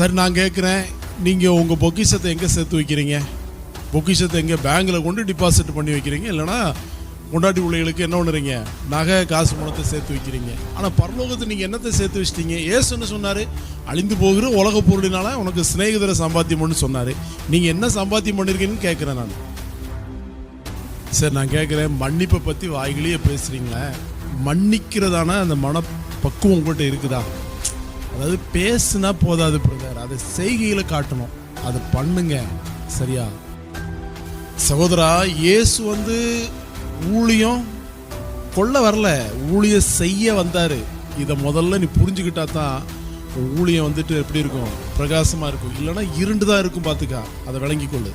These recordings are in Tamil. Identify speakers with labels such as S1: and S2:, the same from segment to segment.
S1: சரி நான் கேட்குறேன் நீங்கள் உங்கள் பொக்கிஷத்தை எங்கே சேர்த்து வைக்கிறீங்க? பொக்கிஷத்தை எங்கே பேங்கில் கொண்டு டிபாசிட் பண்ணி வைக்கிறீங்க? இல்லைன்னா கொண்டாட்டி பிள்ளைகளுக்கு என்ன பண்ணுறீங்க? நகை காசு பணத்தை சேர்த்து வைக்கிறீங்க. ஆனால் பரலோகத்தை நீங்கள் என்னத்தை சேர்த்து வச்சிட்டீங்க? ஏசுன்னு சொன்னார். அழிந்து போகிற உலக பொருளினால உனக்கு சிநேகிதரை சம்பாத்தியம் பண்ணு சொன்னார். நீங்கள் என்ன சம்பாத்தியம் பண்ணியிருக்கீங்கன்னு கேட்குறேன் நான். சரி நான் கேட்குறேன் மன்னிப்பை பற்றி வாய்களையே பேசுகிறீங்களே மன்னிக்கிறதான அந்த மனப்பக்குவம் உங்கள்கிட்ட இருக்குதா? அதாவது பேசுனா போதாது பிரதர். அதை செய்கையில் காட்டணும். அதை பண்ணுங்க. சரியா? சகோதரா இயேசு வந்து ஊழியம் கொள்ள வரல. ஊழியம் செய்ய வந்தார். இதை முதல்ல நீ புரிஞ்சுக்கிட்டா தான் ஊழியம் வந்துட்டு எப்படி இருக்கும்? பிரகாசமா இருக்கும். இல்லைன்னா இருண்டு தான் இருக்கும் பார்த்துக்கா. அதை விளங்கி கொள்ளு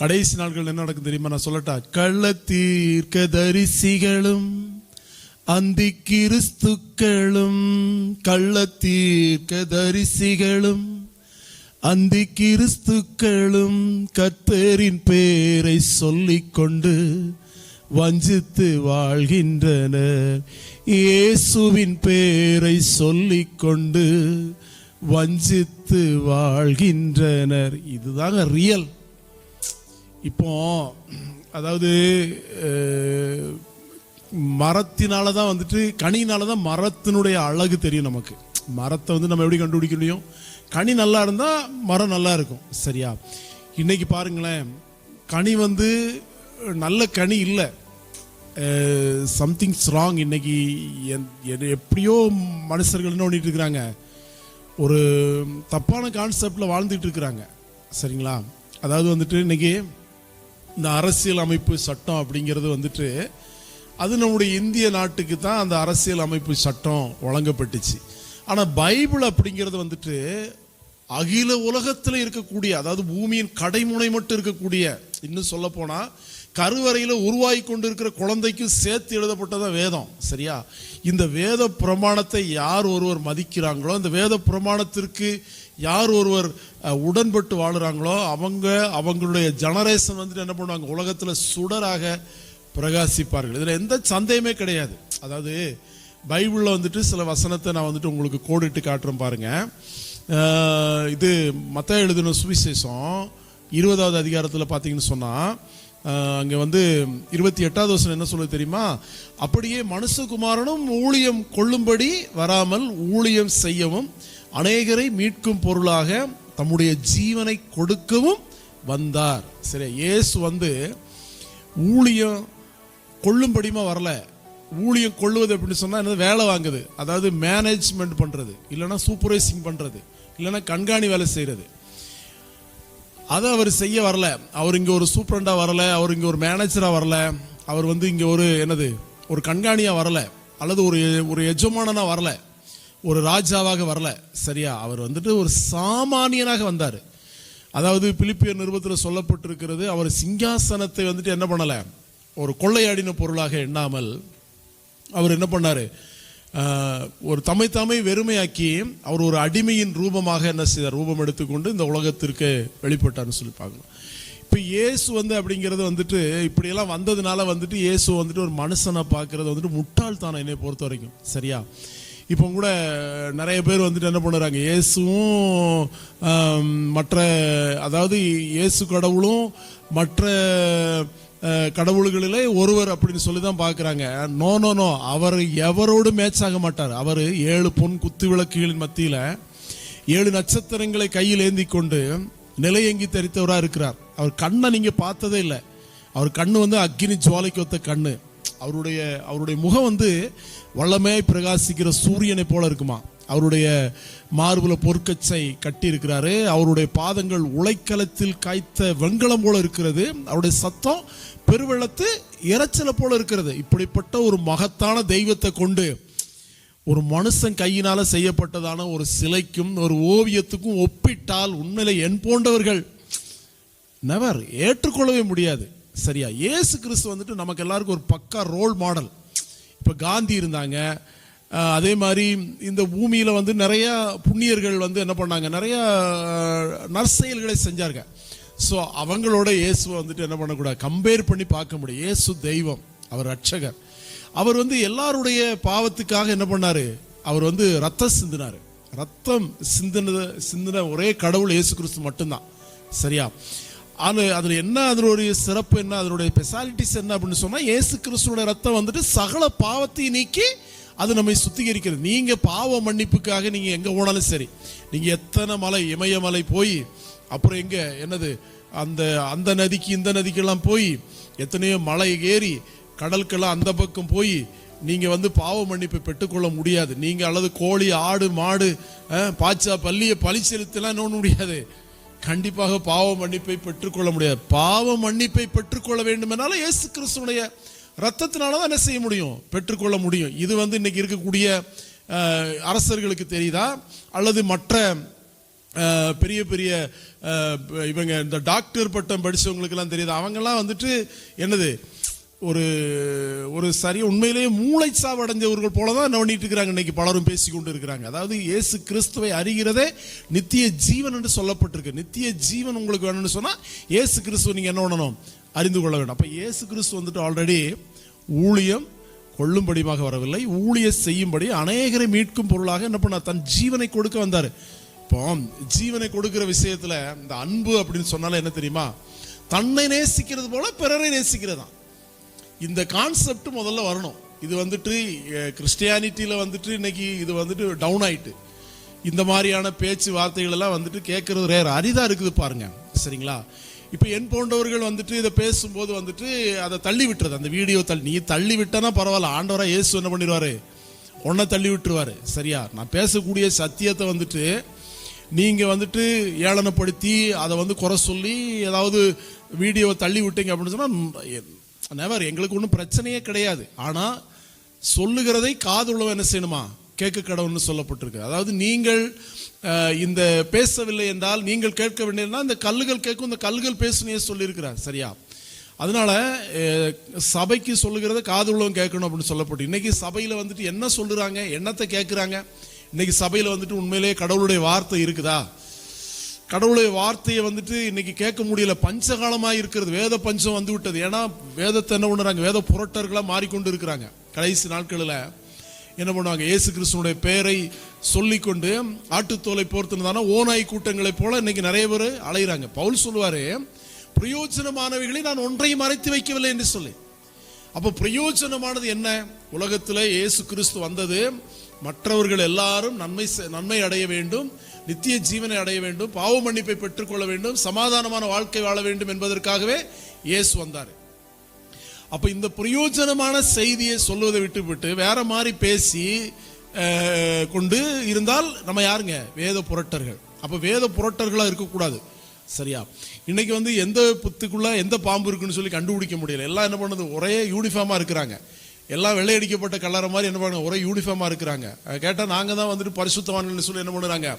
S1: கடைசி நாட்கள் என்ன நடக்கும் தெரியுமா? நான் சொல்லட்டா கள்ளத்தீர்க்க தரிசிகளும் அந்தி கிறிஸ்துக்களும் கள்ளத்தீர்க்க தரிசிகளும் அந்தி கிறிஸ்துக்களும் கத்தரின் பேரை சொல்லிக்கொண்டு வஞ்சித்து வாழ்கின்றனர். இயேசுவின் பேரை சொல்லிக்கொண்டு வஞ்சித்து வாழ்கின்றனர். இதுதாங்க ரியல் இப்போ அதாவது மரத்தினால தான் வந்துட்டு கனினால தான் மரத்தினுடைய அழகு தெரியும் நமக்கு. மரத்தை வந்து நம்ம எப்படி கண்டுபிடிக்க முடியும்? கனி நல்லா இருந்தால் மரம் நல்லா இருக்கும். சரியா? இன்னைக்கு பாருங்களேன் கனி வந்து நல்ல கனி இல்லை. சம்திங் ஸ்ட்ராங் இன்னைக்கு எப்படியோ மனுஷர்கள் என்ன பண்ணிட்டு இருக்கிறாங்க? ஒரு தப்பான கான்செப்டில் வாழ்ந்துட்டு இருக்கிறாங்க. சரிங்களா? அதாவது வந்துட்டு இன்னைக்கு இந்த அரசியல் அமைப்பு சட்டம் அப்படிங்கிறது வந்துட்டு அது நம்முடைய இந்திய நாட்டுக்கு தான் அந்த அரசியல் அமைப்பு சட்டம் வழங்கப்பட்டுச்சு. ஆனால் பைபிள் அப்படிங்கிறது வந்துட்டு அகில உலகத்தில் இருக்கக்கூடிய அதாவது பூமியின் கடைமுனை மட்டும் இருக்கக்கூடிய இன்னும் சொல்ல போனால் கருவறையில் உருவாகி கொண்டு இருக்கிற குழந்தைக்கும் சேர்த்து எழுதப்பட்டதான் வேதம் சரியா? இந்த வேத பிரமாணத்தை யார் ஒருவர் மதிக்கிறாங்களோ அந்த வேத பிரமாணத்திற்கு யார் ஒருவர் உடன்பட்டு வாழுறாங்களோ அவங்க அவங்களுடைய ஜெனரேஷன் வந்துட்டு என்ன பண்ணுவாங்க? உலகத்தில் சுடராக பிரகாசிப்பார்கள். இதில் எந்த சந்தேகமே கிடையாது. அதாவது பைபிளில் வந்துட்டு சில வசனத்தை நான் வந்துட்டு உங்களுக்கு கோடிட்டு காட்டுறேன் பாருங்கள் இது மத்த எழுதின சுவிசேஷம் இருபதாவது அதிகாரத்தில் பார்த்தீங்கன்னு சொன்னால் அங்கே வந்து இருபத்தி எட்டாவது வசனம் என்ன சொல்லுது தெரியுமா? அப்படியே மனுஷகுமாரனும் ஊழியம் கொள்ளும்படி வராமல் ஊழியம் செய்யவும் அநேகரை மீட்கும் பொருளாக தம்முடைய ஜீவனை கொடுக்கவும் வந்தார். சரி இயேசு வந்து ஊழியம் கொள்ளும்படியுமா வரல? ஊழியம் கொள்ளுவது அப்படின்னு சொன்னால் என்னது? வேலை வாங்குது. அதாவது மேனேஜ்மெண்ட் பண்ணுறது இல்லைன்னா சூப்பர்வைசிங் பண்ணுறது இல்லைன்னா கண்காணி வேலை செய்கிறது அதை அவர் செய்ய வரல. அவர் இங்கே ஒரு சூப்பரண்டாக வரல. அவர் இங்கே ஒரு மேனேஜராக வரல. அவர் வந்து இங்கே ஒரு என்னது? ஒரு கண்காணியாக வரல. அல்லது ஒரு ஒரு எஜமானனாக வரல. ஒரு ராஜாவாக வரல. சரியா? அவர் வந்துட்டு ஒரு சாமானியனாக வந்தார். அதாவது பிலிப்பியர் நிருபத்தில் சொல்லப்பட்டிருக்கிறது அவர் சிங்காசனத்தை வந்துட்டு என்ன பண்ணலை? ஒரு கொள்ளையாடின பொருளாக எண்ணாமல் அவர் என்ன பண்ணார்? ஒரு தம்மை தாமை வெறுமையாக்கி அவர் ஒரு அடிமையின் ரூபமாக என்ன செய்தார்? ரூபம் எடுத்துக்கொண்டு இந்த உலகத்திற்கு வெளிப்பட்டார்னு சொல்லி பார்க்கணும். இப்போ இயேசு வந்து அப்படிங்கிறது வந்துட்டு இப்படியெல்லாம் வந்ததுனால வந்துட்டு இயேசு வந்துட்டு ஒரு மனுஷனை பார்க்கறது வந்துட்டு முட்டாள்தானம் என்னை பொறுத்த வரைக்கும். சரியா? இப்போ கூட நிறைய பேர் வந்துட்டு என்ன பண்ணுறாங்க? இயேசுவும் மற்ற அதாவது இயேசு கடவுளும் மற்ற கடவுள்களிலே ஒருவர் அப்படின்னு சொல்லி தான் பார்க்குறாங்க. No no no. அவர் எவரோடு மேட்ச் ஆக மாட்டார். அவர் ஏழு பொன் குத்து விளக்குகளின் மத்தியில் ஏழு நட்சத்திரங்களை கையில் ஏந்தி கொண்டு நிலையங்கி தரித்தவராக இருக்கிறார். அவர் கண்ணை நீங்கள் பார்த்ததே இல்லை. அவர் கண்ணு வந்து அக்னி ஜுவாலைக்கு ஒத்த கண்ணு. அவருடைய அவருடைய முகம் வந்து வல்லமே பிரகாசிக்கிற சூரியனை போல இருக்குமா? அவருடைய மார்புல பொற்கச்சை கட்டி இருக்கிறாரு அவருடைய பாதங்கள் உலைக்களத்தில் காய்த்த வெண்கலம் போல இருக்கிறது. அவருடைய சத்தம் பெருவெள்ளத்து இரைச்சலை போல இருக்கிறது. இப்படிப்பட்ட ஒரு மகத்தான தெய்வத்தை கொண்டு ஒரு மனுஷன் கையினால செய்யப்பட்டதான ஒரு சிலைக்கும் ஒரு ஓவியத்துக்கும் ஒப்பிட்டால் உண்மையில என் போன்றவர்கள் நெவர் ஏற்றுக்கொள்ளவே முடியாது. சரியா? இயேசு கிறிஸ்து வந்துட்டு நமக்கு எல்லாருக்கும் ஒரு பக்கா ரோல் மாடல் இப்போ காந்தி இருந்தாங்க. அதே மாதிரி இந்த பூமியில் வந்து நிறையா புண்ணியர்கள் வந்து என்ன பண்ணாங்க? நிறையா நற்செயல்களை செஞ்சாங்க ஸோ அவங்களோட இயேசுவை வந்துட்டு என்ன பண்ணக்கூடாது? கம்பேர் பண்ணி பார்க்க முடியும். இயேசு தெய்வம். அவர் ரட்சகர் அவர் வந்து எல்லாருடைய பாவத்துக்காக என்ன பண்ணார்? அவர் வந்து ரத்தம் சிந்தினார். ரத்தம் சிந்தினது சிந்தின ஒரே கடவுள் இயேசு கிறிஸ்து மட்டும்தான். சரியா? அது அதில் என்ன அதனுடைய சிறப்பு என்ன அதனுடைய ஸ்பெஷாலிட்டிஸ் என்ன அப்படின்னு சொன்னால் ஏசு கிறிஸ்துவோட ரத்தம் வந்துட்டு சகல பாவத்தை நீக்கி அது நம்மை சுத்திகரிக்கிறது. நீங்கள் பாவ மன்னிப்புக்காக நீங்கள் எங்கே போனாலும் சரி நீங்கள் எத்தனை மலை இமயமலை போய் அப்புறம் எங்கே என்னது அந்த அந்த நதிக்கு இந்த நதிக்கெல்லாம் போய் எத்தனையோ மலை ஏறி கடலுக்கெல்லாம் அந்த பக்கம் போய் நீங்கள் வந்து பாவ மன்னிப்பை பெற்றுக்கொள்ள முடியாது. நீங்கள் அல்லது கோழி ஆடு மாடு பாச்சா பள்ளியை பழி செலுத்தலாம் இன்னொன்று முடியாது. கண்டிப்பாக பாவ மன்னிப்பை பெற்றுக்கொள்ள முடியாது. பாவ மன்னிப்பை பெற்றுக்கொள்ள வேண்டுமெனால இயேசு கிறிஸ்துவனுடைய ரத்தத்தினால தான் என்ன செய்ய முடியும்? பெற்றுக்கொள்ள முடியும். இது வந்து இன்னைக்கு இருக்கக்கூடிய அரசர்களுக்கு தெரியுதா? அல்லது மற்ற பெரிய பெரிய இவங்க இந்த டாக்டர் பட்டம் படித்தவங்களுக்கெல்லாம் தெரியுது? அவங்கெல்லாம் வந்துட்டு என்னது? ஒரு ஒரு சரியா உண்மையிலேயே மூளைச்சாவு அடைஞ்சவர்கள் போல தான் என்ன பண்ணிட்டு இருக்கிறாங்க? இன்னைக்கு பலரும் பேசி கொண்டு இருக்கிறாங்க. அதாவது இயேசு கிறிஸ்துவை அறிகிறதே நித்திய ஜீவன் என்று சொல்லப்பட்டிருக்கு. நித்திய ஜீவன் உங்களுக்கு வேணும்னு சொன்னால் இயேசு கிறிஸ்துவ நீங்கள் என்ன பண்ணணும்? அறிந்து கொள்ள வேண்டும். அப்போ இயேசு கிறிஸ்து வந்துட்டு ஆல்ரெடி ஊழியம் கொள்ளும்படியாக வரவில்லை. ஊழிய செய்யும்படி அநேகரை மீட்கும் பொருளாக என்ன பண்ணார்? தன் ஜீவனை கொடுக்க வந்தார். இப்போ ஜீவனை கொடுக்கிற விஷயத்தில் இந்த அன்பு அப்படின்னு சொன்னாலே என்ன தெரியுமா? தன்னை நேசிக்கிறது போல பிறரை நேசிக்கிறதான். இந்த கான்செப்ட் முதல்ல வரணும். இது வந்துட்டு கிறிஸ்டியானிட்டியில் வந்துட்டு இன்னைக்கு இது வந்துட்டு டவுன் ஆயிட்டு. இந்த மாதிரியான பேச்சு வார்த்தைகள் எல்லாம் வந்துட்டு கேட்கறது ரேர் அரிதாக இருக்குது பாருங்க. சரிங்களா? இப்போ என் போன்றவர்கள் வந்துட்டு இதை பேசும்போது வந்துட்டு அதை தள்ளி விட்டுறது. அந்த வீடியோ தள்ளி நீ தள்ளி விட்டனா பரவாயில்ல ஆண்டவராக இயேசு என்ன பண்ணிடுவாரு? உன்னை தள்ளி விட்டுருவாரு. சரியா? நான் பேசக்கூடிய சத்தியத்தை வந்துட்டு நீங்கள் வந்துட்டு ஏளனப்படுத்தி அதை வந்து குறை சொல்லி ஏதாவது வீடியோவை தள்ளி விட்டீங்க அப்படின்னு சொன்னால் நெவர் எங்களுக்கு ஒன்றும் பிரச்சனையே கிடையாது. ஆனால் சொல்லுகிறதை காது உள்ளவன் என்ன செய்யணுமா? கேட்க கடவுள்னு சொல்லப்பட்டிருக்கு. அதாவது நீங்கள் இந்த பேசவில்லை என்றால் நீங்கள் கேட்க வேண்டியதுனா இந்த கல்லுகள் கேட்கும் இந்த கல்லுகள் பேசுனே சொல்லியிருக்கிறார். சரியா? அதனால சபைக்கு சொல்லுகிறத காது உள்ளவன் கேட்கணும் அப்படின்னு சொல்லப்பட்டு இன்னைக்கு சபையில் வந்துட்டு என்ன சொல்லுறாங்க? என்னத்தை கேட்குறாங்க? இன்னைக்கு சபையில் வந்துட்டு உண்மையிலேயே கடவுளுடைய வார்த்தை இருக்குதா? கடவுளுடைய வார்த்தையை வந்துட்டு இன்னைக்கு கேட்க முடியல. பஞ்சகாலமாக இருக்கிறது. வேத பஞ்சம் வந்து விட்டது. ஏன்னா வேதத்தை என்ன பண்ணுறாங்க? வேத புரட்டர்களாக மாறிக்கொண்டு இருக்கிறாங்க. கடைசி நாட்களில் என்ன பண்ணுவாங்க? இயேசு கிறிஸ்துவனுடைய பெயரை சொல்லிக்கொண்டு ஆட்டுத்தோலை போர்த்துனதான ஓநாய் கூட்டங்களைப் போல இன்னைக்கு நிறைய பேர் அலைகிறாங்க பவுல் சொல்லுவார் பிரயோஜனமானவைகளை நான் ஒன்றையும் மறைத்து வைக்கவில்லை என்று சொல்லி. அப்போ பிரயோஜனமானது என்ன? உலகத்தில் இயேசு கிறிஸ்து வந்தது. மற்றவர்கள் எல்லாரும் நன்மை செ- நன்மை அடைய வேண்டும். நித்திய ஜீவனை அடைய வேண்டும் பாவ மன்னிப்பை பெற்றுக்கொள்ள வேண்டும் சமாதானமான வாழ்க்கை வாழ வேண்டும் என்பதற்காகவே இயேசு வந்தார். அப்ப இந்த பிரயோஜனமான செய்தியை சொல்வதை விட்டுவிட்டு வேற மாதிரி பேசி கொண்டு இருந்தால் நம்ம யாருங்க? வேத புரட்டர்கள். அப்ப வேத புரட்டர்களா இருக்கக்கூடாது. சரியா? இன்னைக்கு வந்து எந்த புத்துக்குள்ள எந்த பாம்பு இருக்குன்னு சொல்லி கண்டுபிடிக்க முடியல. எல்லாம் என்ன பண்ணுது? ஒரே யூனிஃபார்மா இருக்கிறாங்க. எல்லாம் வெள்ளையடிக்கப்பட்ட கலரை மாதிரி என்ன பண்ணுங்க? ஒரே யூனிஃபார்மாக இருக்கிறாங்க. கேட்டால் நாங்கள் தான் வந்துட்டு பரிசுத்தவான்கள்னு சொல்லி என்ன பண்ணுறாங்க?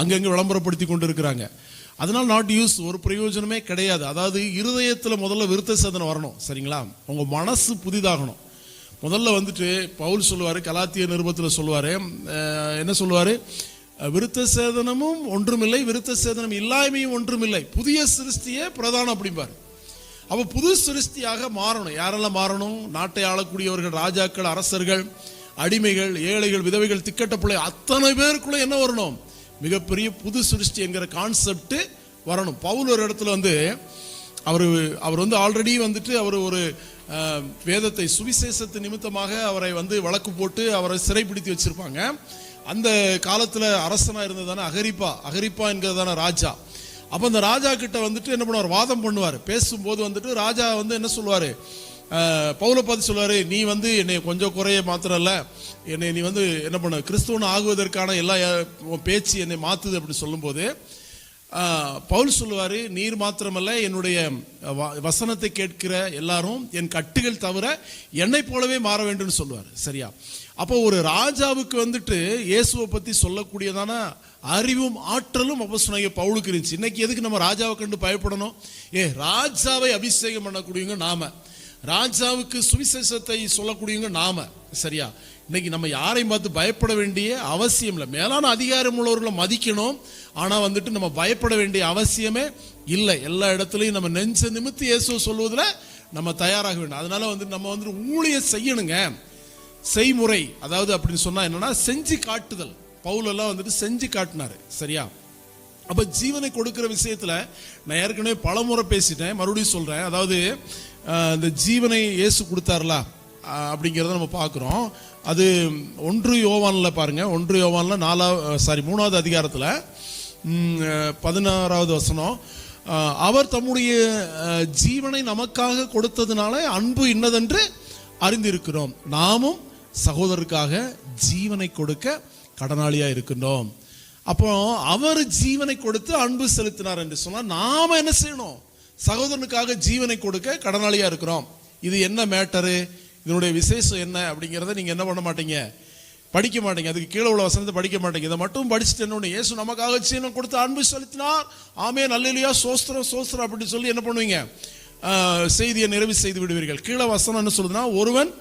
S1: அங்கங்கே விளம்பரப்படுத்தி கொண்டு இருக்கிறாங்க அதனால் நாட் யூஸ் ஒரு பிரயோஜனமே கிடையாது. அதாவது இருதயத்தில் முதல்ல விருத்த சேதனம் வரணும். சரிங்களா? உங்கள் மனசு புதிதாகணும். முதல்ல வந்துட்டு பவுல் சொல்லுவார் கலாத்திய நிருபத்தில் சொல்லுவார். என்ன சொல்லுவார்? விருத்த சேதனமும் ஒன்றுமில்லை விருத்த சேதனம் இல்லாமையும் ஒன்றுமில்லை. புதிய சிருஷ்டியே பிரதானம் அப்படிம்பார். அப்போ புது சிருஷ்டியாக மாறணும். யாரெல்லாம் மாறணும்? நாட்டை ஆளக்கூடியவர்கள் ராஜாக்கள் அரசர்கள் அடிமைகள் ஏழைகள் விதவைகள் திக்கட்ட பிள்ளை அத்தனை பேருக்குள்ள என்ன வரணும்? மிகப்பெரிய புது சிருஷ்டி என்கிற கான்செப்ட் வரணும். பவுல் ஒரு இடத்துல வந்து அவர் அவர் வந்து ஆல்ரெடி வந்துட்டு அவர் ஒரு வேதத்தை சுவிசேஷத்து நிமித்தமாக அவரை வந்து வழக்கு போட்டு அவரை சிறைப்பிடித்து வச்சிருப்பாங்க. அந்த காலத்தில் அரசனாக இருந்ததான அகரிப்பா. அகரிப்பா என்கிறதான ராஜா. அப்போ அந்த ராஜா கிட்ட வந்துட்டு என்ன பண்ணுவார்? வாதம் பண்ணுவார். பேசும்போது வந்துட்டு ராஜா வந்து என்ன சொல்லுவார்? பவுல பார்த்து சொல்லுவார் நீ வந்து என்னை கொஞ்சம் குறைய மாத்திரம் இல்லை என்னை நீ வந்து என்ன பண்ண கிறிஸ்துவன் ஆகுவதற்கான எல்லா பேச்சு என்னை மாற்றுது அப்படின்னு சொல்லும்போது பவுல் சொல்லுவார் நீர் மாத்திரமல்ல என்னுடைய வ- வசனத்தை கேட்கிற எல்லாரும் என் கட்டுகள் தவிர என்னை போலவே மாற வேண்டும்னு சொல்லுவார். சரியா? அப்போ ஒரு ராஜாவுக்கு வந்துட்டு இயேசுவை பற்றி சொல்லக்கூடியதான அறிவும் ஆற்றலும் அப்போ சொன்னாங்க பவுலுக்கு இருந்துச்சு. இன்னைக்கு எதுக்கு நம்ம ராஜாவை கண்டு பயப்படணும்? ஏ ராஜாவை அபிஷேகம் பண்ணக்கூடியவங்க நாம. ராஜாவுக்கு சுவிசேஷத்தை சொல்லக்கூடியவங்க நாம. சரியா? இன்னைக்கு நம்ம யாரையும் பார்த்து பயப்பட வேண்டிய அவசியம் இல்லை. மேலான அதிகாரம் உள்ளவர்களை மதிக்கணும். ஆனால் வந்துட்டு நம்ம பயப்பட வேண்டிய அவசியமே இல்லை. எல்லா இடத்துலையும் நம்ம நெஞ்ச நிமித்து இயேசு சொல்வதில் நம்ம தயாராக வேண்டும். அதனால வந்து நம்ம வந்து ஊழிய செய்யணுங்க. செய்முறை அதாவது அப்படின்னு சொன்னால் என்னன்னா செஞ்சு காட்டுதல். பவுலெல்லாம் வந்துட்டு செஞ்சு காட்டினாரு. சரியா? அப்போ ஜீவனை கொடுக்குற விஷயத்தில் நான் ஏற்கனவே பலமுறை பேசிட்டேன். மறுபடியும் சொல்கிறேன் அதாவது இந்த ஜீவனை இயேசு கொடுத்தாருலா அப்படிங்கிறத நம்ம பார்க்குறோம். அது ஒன்று யோவானில் பாருங்க ஒன்று யோவானில் நாலாவது சாரி மூணாவது அதிகாரத்தில் பதினாறாவது வசனம் அவர் தம்முடைய ஜீவனை நமக்காக கொடுத்ததுனால அன்பு இன்னதென்று அறிந்திருக்கிறோம். நாமும் சகோதரருக்காக ஜீவனை கொடுக்க கடனாளியாக இருக்கின்றோம். அப்போ அவர் ஜீவனை கொடுத்து அன்பு செலுத்தினார் என்று சொன்னால் நாம் என்ன செய்யணும்? சகோதரனுக்காக ஜீவனை கொடுக்க கடனாளியாக இருக்கிறோம். இது என்ன மேட்டரு? இதனுடைய விசேஷம் என்ன அப்படிங்கிறத நீங்கள் என்ன பண்ண மாட்டீங்க? படிக்க மாட்டீங்க. அதுக்கு கீழே உள்ள வசனத்தை படிக்க மாட்டீங்க. இதை மட்டும் படிச்சுட்டு என்ன ஏசு இயேசு நமக்காக கொடுத்து அன்பு செலுத்தினார். ஆமே நல்லலையா சோஸ்திரம் சோஸ்திரம் அப்படின்னு சொல்லி என்ன பண்ணுவீங்க? செய்தியை நிறைவு செய்து விடுவீர்கள். கீழே வசனம் என்ன சொல்லுதுன்னா ஒருவன்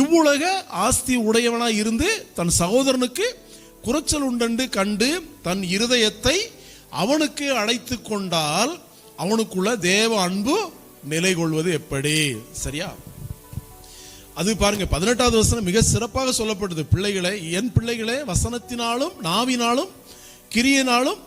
S1: இவ்வுலக ஆஸ்தி உடையவனாக இருந்து தன் சகோதரனுக்கு குறைச்சல் உண்டென்று கண்டு தன் இருதயத்தை அவனுக்கு அழைத்து கொண்டால் அவனுக்குள்ள தேவ அன்பு நிலை கொள்வது எப்படி? சரியா? அது பாருங்க பதினெட்டாவது வசனம் மிக சிறப்பாக சொல்லப்படுது பிள்ளைகளை என் பிள்ளைகளே வசனத்தினாலும் நாவினாலும் கிரியினாலும்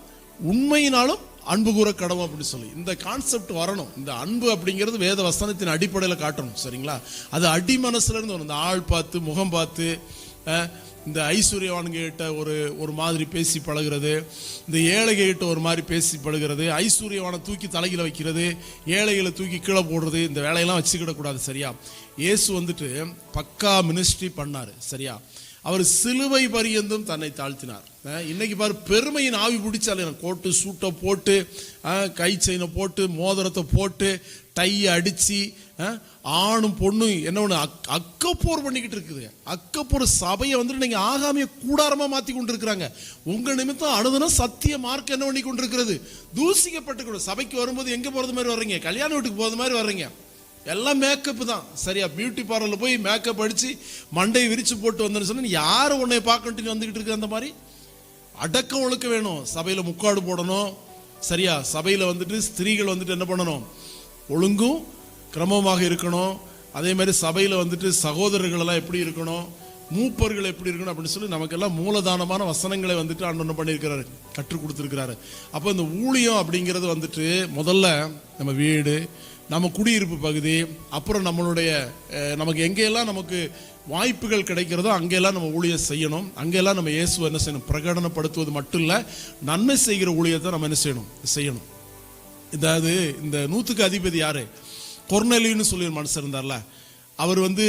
S1: உண்மையினாலும் அன்பு கூற கடவும் அப்படின்னு சொல்லி. இந்த கான்செப்ட் வரணும். இந்த அன்பு அப்படிங்கிறது வேத வசனத்தின் அடிப்படையில் காட்டணும். சரிங்களா? அது அடி மனசுல இருந்து வரும். இந்த ஆள் பார்த்து முகம் பார்த்து இந்த ஐஸ்வர்யவான்கிட்ட ஒரு ஒரு மாதிரி பேசி பழகுறது இந்த ஏழைகிட்ட ஒரு மாதிரி பேசி பழகிறது ஐஸ்வர்யவானை தூக்கி தலையில் வைக்கிறது ஏழைகளை தூக்கி கீழே போடுறது இந்த வேலையெல்லாம் வச்சுக்கிடக்கூடாது சரியா? இயேசு வந்துட்டு பக்கா மினிஸ்ட்ரி பண்ணார் சரியா? அவர் சிலுவை பரியந்தும் தன்னை தாழ்த்தினார். இன்னைக்கு பாரு பெருமையின் ஆவி பிடிச்சாலே கோட்டு சூட்டை போட்டு கை செயினை போட்டு மோதிரத்தை போட்டு டையை அடித்து ஆணும் பொண்ணும் என்ன ஒன்று அக் அக்கப்போர் பண்ணிக்கிட்டு இருக்குது. அக்கப்போர் சபையை வந்துட்டு நீங்கள் ஆகாமிய கூடாரமாக மாற்றி கொண்டு இருக்கிறாங்க நிமித்தம் அனுதினம் சத்திய மார்க் என்ன பண்ணி கொண்டு இருக்கிறது தூசிக்கப்பட்டு சபைக்கு வரும்போது எங்கே போகிறது மாதிரி வர்றீங்க? கல்யாண வீட்டுக்கு போகிறது மாதிரி வர்றீங்க. எல்லாம் மேக்கப் தான். சரியா பியூட்டி பார்லரில் போய் மேக்கப் அடிச்சு மண்டையை விரித்து போட்டு வந்தேன்னு சொன்னால் யார் உன்னை பார்க்கட்டு வந்துக்கிட்டு இருக்கு அந்த மாதிரி? அடக்கம் ஒழுக்க வேணும். சபையில் முக்காடு போடணும். சரியா சபையில் வந்துட்டு ஸ்திரீகள் வந்துட்டு என்ன பண்ணணும்? ஒழுங்கும் கிரமமாக இருக்கணும். அதே மாதிரி சபையில் வந்துட்டு சகோதரர்கள் எல்லாம் எப்படி இருக்கணும்? மூப்பர்கள் எப்படி இருக்கணும் அப்படின்னு சொல்லி நமக்கெல்லாம் மூலதானமான வசனங்களை வந்துட்டு அண்ணன் பண்ணியிருக்கிறாரு? கற்றுக் கொடுத்துருக்கிறாரு. அப்போ இந்த ஊழியம் அப்படிங்கிறது வந்துட்டு முதல்ல நம்ம வீடு நம்ம குடியிருப்பு பகுதி அப்புறம் நம்மளுடைய நமக்கு எங்கெல்லாம் நமக்கு வாய்ப்புகள் கிடைக்கிறதோ அங்கெல்லாம் நம்ம ஊழியம் செய்யணும். அங்கெல்லாம் நம்ம இயேசு என்ன செய்யணும்? பிரகடனப்படுத்துவது மட்டும் இல்லை நன்மை செய்கிற ஊழியத்தை நம்ம என்ன செய்யணும்? செய்யணும். இதாவது இந்த நூற்றுக்கு அதிபதி யாரு? கொர்னலின்னு சொல்லி ஒரு மனுஷன் இருந்தார்ல அவர் வந்து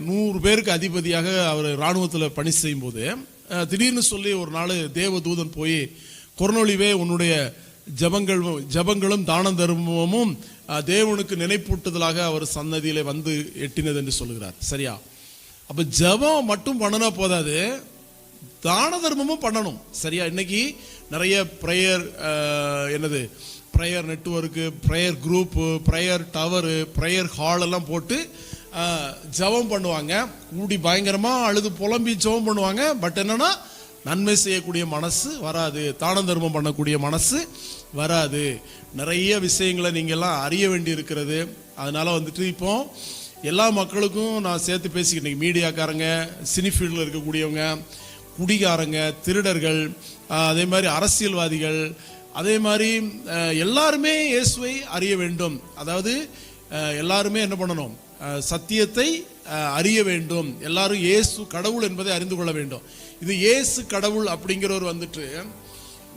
S1: நூறு பேருக்கு அதிபதியாக அவர் இராணுவத்தில் பணி செய்யும்போது போது திடீர்னு சொல்லி ஒரு நாள் தேவதூதன் போய் கொர்னொலிவே உன்னுடைய ஜபங்கள் ஜபங்களும் தான தர்மமும் தேவனுக்கு நினைப்பூட்டுதலாக அவர் சன்னதியில் வந்து எட்டினது என்று சொல்லுகிறார். சரியா? அப்போ ஜெபம் மட்டும் பண்ணனா போதாது தான தர்மமும் பண்ணணும். சரியா? இன்னைக்கு நிறைய ப்ரேயர் என்னது prayer network prayer group prayer tower prayer hall எல்லாம் போட்டு ஜபம் ஜெபம் பண்ணுவாங்க. கூடி பயங்கரமாக அழுது புலம்பி ஜெபம் பண்ணுவாங்க. பட் என்னென்னா நன்மை செய்யக்கூடிய மனசு வராது. தான தர்மம் பண்ணக்கூடிய மனசு வராது. நிறைய விஷயங்களை நீங்கள்லாம் அறிய வேண்டி இருக்கிறது அதனால் வந்துட்டு இப்போ எல்லா மக்களுக்கும் நான் சேர்த்து பேசிக்கிட்டேன் மீடியாக்காரங்க சினி ஃபீல்டில் இருக்கக்கூடியவங்க குடிகாரங்க திருடர்கள் அதே மாதிரி அரசியல்வாதிகள் அதே மாதிரி எல்லாருமே இயேசுவை அறிய வேண்டும். அதாவது எல்லாருமே என்ன பண்ணணும்? சத்தியத்தை அறிய வேண்டும். எல்லாரும் இயேசு கடவுள் என்பதை அறிந்து கொள்ள வேண்டும். இது இயேசு கடவுள் அப்படிங்கிறவர் வந்துட்டு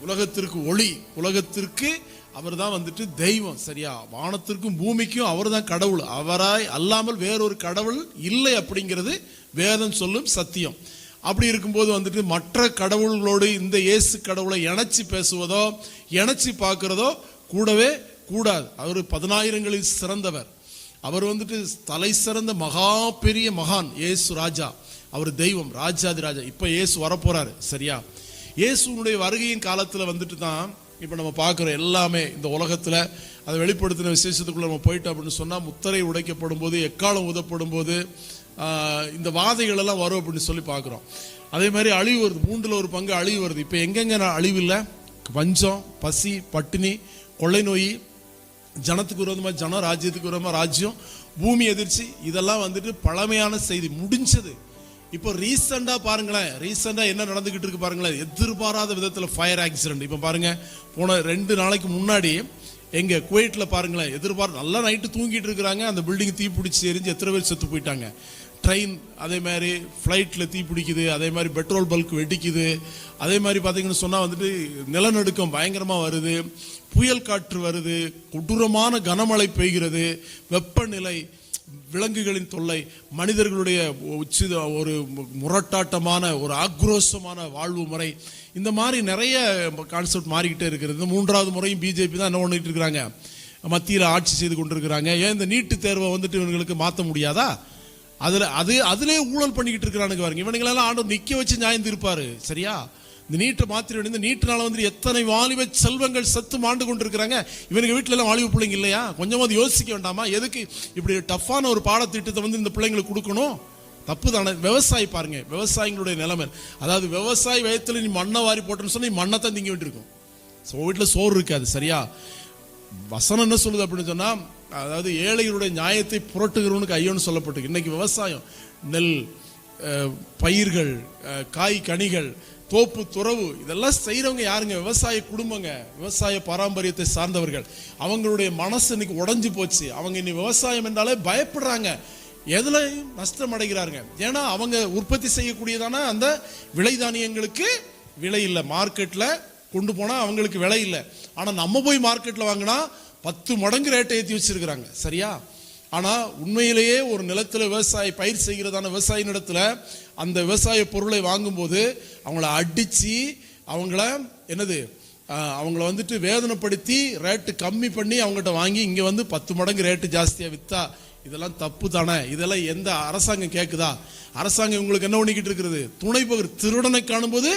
S1: உலகத்திற்கு ஒளி உலகத்திற்கு அவர் தான் வந்துட்டு தெய்வம் சரியா? வானத்திற்கும் பூமிக்கும் அவர் தான் கடவுள். அவராய் அல்லாமல் வேறொரு கடவுள் இல்லை அப்படிங்கிறது வேதம் சொல்லும் சத்தியம். அப்படி இருக்கும்போது வந்துட்டு மற்ற கடவுள்களோடு இந்த இயேசு கடவுளை இணைச்சி பேசுவதோ இணைச்சி பார்க்குறதோ கூடவே கூடாது. அவர் பதினாயிரங்களில் சிறந்தவர். அவர் வந்துட்டு தலை சிறந்த மகா பெரிய மகான் இயேசு ராஜா. அவர் தெய்வம் ராஜாதி ராஜா இப்போ இயேசு வரப்போறாரு சரியா? இயேசுனுடைய வருகையின் காலத்தில் வந்துட்டு தான் இப்போ நம்ம பார்க்குறோம் எல்லாமே இந்த உலகத்தில் அதை வெளிப்படுத்தின விசேஷத்துக்குள்ளே நம்ம போயிட்டோம் அப்படின்னு சொன்னால் முத்தரை உடைக்கப்படும் போது எக்காலம் உதப்படும் போது இந்த வாதைகள் எல்லாம் வரும் அப்படின்னு சொல்லி பார்க்குறோம். அதே மாதிரி அழிவு வருது. மூன்றில் ஒரு பங்கு அழிவு வருது. இப்போ எங்கெங்க நான் அழிவு இல்லை? பஞ்சம் பசி பட்டினி கொள்ளை நோய் ஜனத்துக்கு விரோதமாக ஜனம் ராஜ்யத்துக்கு விரோதமாக ராஜ்யம் பூமி எதிர்ச்சி இதெல்லாம் வந்துட்டு பழமையான செய்தி. முடிஞ்சது. இப்போ ரீசெண்டாக பாருங்களேன். ரீசெண்டாக என்ன நடந்துக்கிட்டு இருக்கு பாருங்களேன். எதிர்பாராத விதத்தில் ஃபயர் ஆக்சிடென்ட் இப்போ பாருங்கள் போன ரெண்டு நாளைக்கு முன்னாடி எங்கள் குவைட்டில் பாருங்களேன் எதிர்பார்த்து நல்லா நைட்டு தூங்கிட்டு இருக்கிறாங்க. அந்த பில்டிங் தீ பிடிச்சி எரிஞ்சு எத்தனை பேர் செத்து போயிட்டாங்க. ட்ரெயின் அதே மாதிரி ஃப்ளைட்டில் தீ பிடிக்குது. அதே மாதிரி பெட்ரோல் பல்க் வெடிக்குது. அதே மாதிரி பார்த்தீங்கன்னு சொன்னால் வந்துட்டு நிலநடுக்கம் பயங்கரமாக வருது. புயல் காற்று வருது. கொடூரமான கனமழை பெய்கிறது. வெப்பநிலை விலங்குகளின் தொல்லை மனிதர்களுடைய உச்சித ஒரு முரட்டாட்டமான ஒரு ஆக்ரோஷமான வாழ்வு முறை இந்த மாதிரி நிறைய கான்செப்ட் மாறிக்கிட்டே இருக்கிறது. இந்த மூன்றாவது முறையும் பிஜேபி தான் என்ன பண்ணிட்டு இருக்கிறாங்க? மத்தியில் ஆட்சி செய்து கொண்டிருக்கிறாங்க. ஏன் இந்த நீட்டு தேர்வை வந்துட்டு இவங்களுக்கு மாற்ற முடியாதா? அதில் அது அதிலே ஊழல் பண்ணிக்கிட்டு இருக்கிறானுங்க பாருங்க. இவனுங்களெல்லாம் ஆண்டு நிற்க வச்சு நியாயம் சரியா? இந்த நீட்டை மாத்திர இந்த நீட்டினால வந்து எத்தனை வாலிப செல்வங்கள் சத்து மாண்டு கொண்டிருக்கிறாங்க? இவனுக்கு வீட்டில எல்லாம் வாலிப பிள்ளைங்க இல்லையா? கொஞ்சமாவது யோசிக்க வேண்டாமா? எதுக்கு இப்படி டஃப்பான ஒரு பாடத்திட்டத்தை வந்து இந்த பிள்ளைங்களுக்கு கொடுக்கணும்? தப்பு தானே விவசாயி பாருங்க. விவசாயிகளுடைய நிலைமை. அதாவது விவசாய வயத்துல நீ மண்ணை வாரி போட்டேன்னு சொன்னா நீ மண்ணை தான் திங்க வேண்டியிருக்கும். ஸோ வீட்டில் சோறு இருக்காது சரியா? வசனம் என்ன சொல்லுது அப்படின்னு சொன்னா அதாவது ஏழைகளுடைய நியாயத்தை புரட்டுகிறவனுக்கு ஐயோன்னு சொல்லப்பட்டிருக்கு. இன்னைக்கு விவசாயம். நெல் பயிர்கள் காய் கனிகள் தோப்பு துறவு இதெல்லாம் செய்கிறவங்க யாருங்க? விவசாய குடும்பங்க விவசாய பாரம்பரியத்தை சார்ந்தவர்கள். அவங்களுடைய மனசு இன்னைக்கு உடஞ்சி போச்சு. அவங்க இனி விவசாயம் என்றாலே பயப்படுறாங்க. எதுலையும் நஷ்டம் அடைகிறாருங்க. ஏன்னா அவங்க உற்பத்தி செய்யக்கூடியதான அந்த விலை தானியங்களுக்கு விலை இல்லை. மார்க்கெட்டில் கொண்டு போனால் அவங்களுக்கு விலை இல்லை. ஆனால் நம்ம போய் மார்க்கெட்டில் வாங்கினா பத்து மடங்கு ரேட்டை ஏற்றி வச்சிருக்கிறாங்க. சரியா? ஆனால் உண்மையிலேயே ஒரு நிலத்தில் விவசாயி பயிர் செய்கிறதான விவசாயி நிலத்தில் அந்த விவசாய பொருளை வாங்கும்போது அவங்கள அடிச்சு அவங்கள என்னது அவங்கள வந்துட்டு வேதனைப்படுத்தி ரேட்டு கம்மி பண்ணி அவங்ககிட்ட வாங்கி இங்கே வந்து பத்து மடங்கு ரேட்டு ஜாஸ்தியாக விற்றா இதெல்லாம் தப்பு தானே? இதெல்லாம் எந்த அரசாங்கம் கேட்குதா அரசாங்கம் உங்களுக்கு என்ன பண்ணிக்கிட்டு இருக்கிறது துணை போகிற திருடனை காணும்போது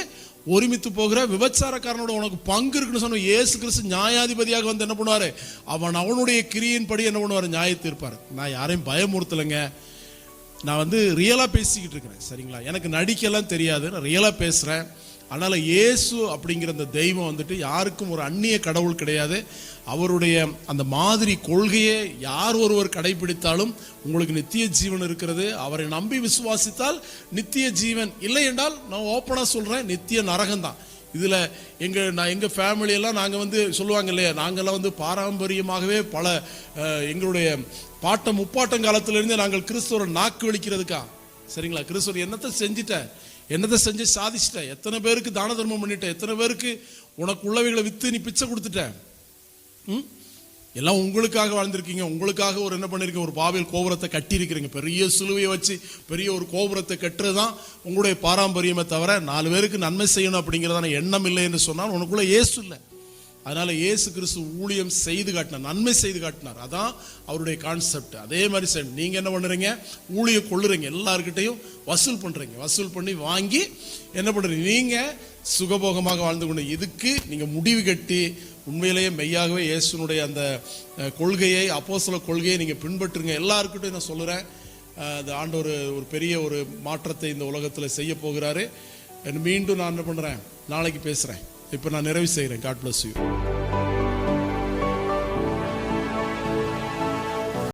S1: ஒருமித்து போகிற விபச்சாரக்காரனோட உனக்கு பங்கு இருக்குன்னு சொன்ன ஏசு கிறிஸ்து நியாயாதிபதியாக வந்து என்ன பண்ணுவாரு? அவன் அவனுடைய கிரியின்படி என்ன பண்ணுவார்? நியாயத்தீர்ப்பார். நான் யாரையும் பயமுறுத்தலைங்க. நான் வந்து ரியலாக பேசிக்கிட்டு இருக்கிறேன் சரிங்களா? எனக்கு நடிக்கலாம் தெரியாது நான் ரியலாக பேசுகிறேன் அதனால் இயேசு அப்படிங்கிற அந்த தெய்வம் வந்துட்டு யாருக்கும் ஒரு அந்நிய கடவுள் கிடையாது. அவருடைய அந்த மாதிரி கொள்கையை யார் ஒருவர் கடைபிடித்தாலும் உங்களுக்கு நித்திய ஜீவன் இருக்கிறது. அவரை நம்பி விசுவாசித்தால் நித்திய ஜீவன் இல்லை என்றால் நான் ஓப்பனாக சொல்கிறேன் நித்திய நரகம்தான். இதில் எங்கள் நான் எங்கள் ஃபேமிலியெல்லாம் நாங்கள் வந்து சொல்லுவாங்க இல்லையா? நாங்கள்லாம் வந்து பாரம்பரியமாகவே பல எங்களுடைய பாட்டம் முப்பாட்டம் காலத்திலிருந்தே நாங்கள் கிறிஸ்துவரை நாக்கு வலிக்கிறதுக்கா சரிங்களா? கிறிஸ்துவர் என்னத்தை செஞ்சிட்டேன் என்னத்தை செஞ்சு சாதிச்சிட்டேன் எத்தனை பேருக்கு தான தர்மம் பண்ணிட்டேன் எத்தனை பேருக்கு உனக்கு உள்ளவைகளை விற்று நீ பிச்சை கொடுத்துட்டேன் ம்? எல்லாம் உங்களுக்காக வாழ்ந்திருக்கீங்க. உங்களுக்காக ஒரு என்ன பண்ணிருக்கீங்க? ஒரு பாவில் கோபுரத்தை கட்டியிருக்கிறீங்க. பெரிய சிலுவையை வச்சு பெரிய ஒரு கோபுரத்தை கட்டுறது தான் உங்களுடைய பாரம்பரியமே தவிர நாலு பேருக்கு நன்மை செய்யணும் அப்படிங்கிறதான எண்ணம் இல்லை என்று சொன்னால் உனக்குள்ளே ஏசு இல்லை. அதனால இயேசு கிறிஸ்து ஊழியம் செய்து காட்டினார் நன்மை செய்து காட்டினார். அதான் அவருடைய கான்செப்ட் அதே மாதிரி சார் நீங்க என்ன பண்ணுறீங்க ஊழியம் கொள்ளுறீங்க. எல்லாருக்கிட்டையும் வசூல் பண்றீங்க. வசூல் பண்ணி வாங்கி என்ன பண்றீங்க? நீங்க சுகபோகமாக வாழ்ந்து கொண்டு இதுக்கு நீங்க முடிவு கட்டி உண்மையிலேயே மெய்யாகவே இயேசுனுடைய அந்த கொள்கையை கொள்கையை சில கொள்கையை நீங்க பின்பற்றுங்க. எல்லாருக்கிட்டையும் நான் சொல்லுறேன். அஹ், அது ஆண்டவர் ஒரு பெரிய ஒரு மாற்றத்தை இந்த உலகத்தில் செய்ய போகிறாரு. மீண்டும் நான் என்ன பண்றேன்? நாளைக்கு பேசுறேன். இப்போ நான் நிறைவு செய்கிறேன். God bless you